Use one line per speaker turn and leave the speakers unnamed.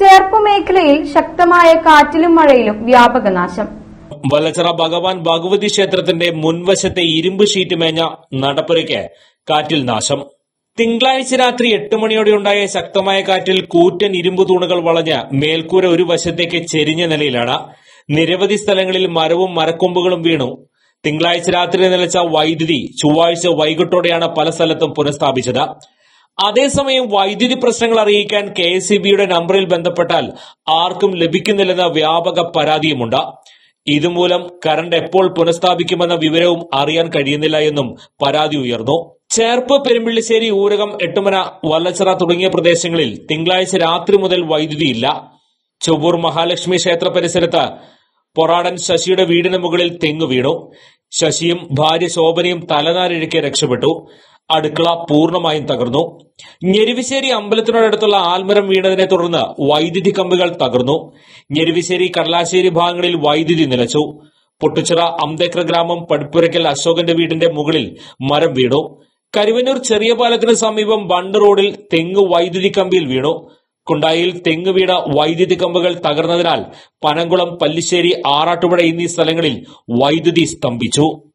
ചേർപ്പ് മേഖലയിൽ ശക്തമായ കാറ്റിലും മഴയിലും വ്യാപക നാശം.
വലച്ചറ ഭഗവാൻ ഭഗവതി ക്ഷേത്രത്തിന്റെ മുൻവശത്തെ ഇരുമ്പ് ഷീറ്റ് മേഞ്ഞ നടപ്പുരയ്ക്ക് കാറ്റിൽ നാശം. തിങ്കളാഴ്ച രാത്രി എട്ട് മണിയോടെയുണ്ടായ ശക്തമായ കാറ്റിൽ കൂറ്റൻ ഇരുമ്പ് തൂണുകൾ വളഞ്ഞ് മേൽക്കൂര ഒരു വശത്തേക്ക് ചെരിഞ്ഞ നിലയിലാണ്. നിരവധി സ്ഥലങ്ങളിൽ മരവും മരക്കൊമ്പുകളും വീണു. തിങ്കളാഴ്ച രാത്രി നിലച്ച വൈദ്യുതി ചൊവ്വാഴ്ച വൈകിട്ടോടെയാണ് പല സ്ഥലത്തും പുനഃസ്ഥാപിച്ചത്. അതേസമയം വൈദ്യുതി പ്രശ്നങ്ങൾ അറിയിക്കാൻ കെ എസ് നമ്പറിൽ ബന്ധപ്പെട്ടാൽ ആർക്കും ലഭിക്കുന്നില്ലെന്ന വ്യാപക പരാതിയുമുണ്ട്. ഇതുമൂലം കറണ്ട് എപ്പോൾ പുനഃസ്ഥാപിക്കുമെന്ന വിവരവും അറിയാൻ കഴിയുന്നില്ല എന്നും പരാതി ഉയർന്നു. ചേർപ്പ് പെരുമ്പിള്ളിശ്ശേരി ഊരകം എട്ടുമന വല്ലച്ചിറ തുടങ്ങിയ പ്രദേശങ്ങളിൽ തിങ്കളാഴ്ച രാത്രി മുതൽ വൈദ്യുതിയില്ല ചൊവ്വൂർ മഹാലക്ഷ്മി ക്ഷേത്ര പരിസരത്ത് പൊറാടൻ ശശിയുടെ വീടിന് മുകളിൽ തെങ്ങ് വീണു. ശശിയും ഭാര്യ ശോഭനയും തലനാരിഴയ്ക്ക് രക്ഷപ്പെട്ടു. അടുക്കള പൂർണമായും തകർന്നു. ഞെരുവിശ്ശേരി അമ്പലത്തിനോടടുത്തുള്ള ആൽമരം വീണതിനെ തുടർന്ന് വൈദ്യുതി കമ്പുകൾ തകർന്നു. ഞെരുവിശ്ശേരി കടലാശ്ശേരി ഭാഗങ്ങളിൽ വൈദ്യുതി നിലച്ചു. പൊട്ടിച്ചിറ അംബേദ്കർ ഗ്രാമം പടിപ്പുരയ്ക്കൽ അശോകന്റെ വീടിന്റെ മുകളിൽ മരം വീണു. കരുവന്നൂർ ചെറിയ പാലത്തിന് സമീപം ബണ്ട് റോഡിൽ തെങ്ങ് വൈദ്യുതി കമ്പിയിൽ വീണു. കുണ്ടായിൽ തെങ്ങ് വീണ വൈദ്യുതി കമ്പുകൾ തകർന്നതിനാൽ പനങ്കുളം പല്ലിശ്ശേരി ആറാട്ടുപുഴ എന്നീ സ്ഥലങ്ങളിൽ വൈദ്യുതി സ്തംഭിച്ചു.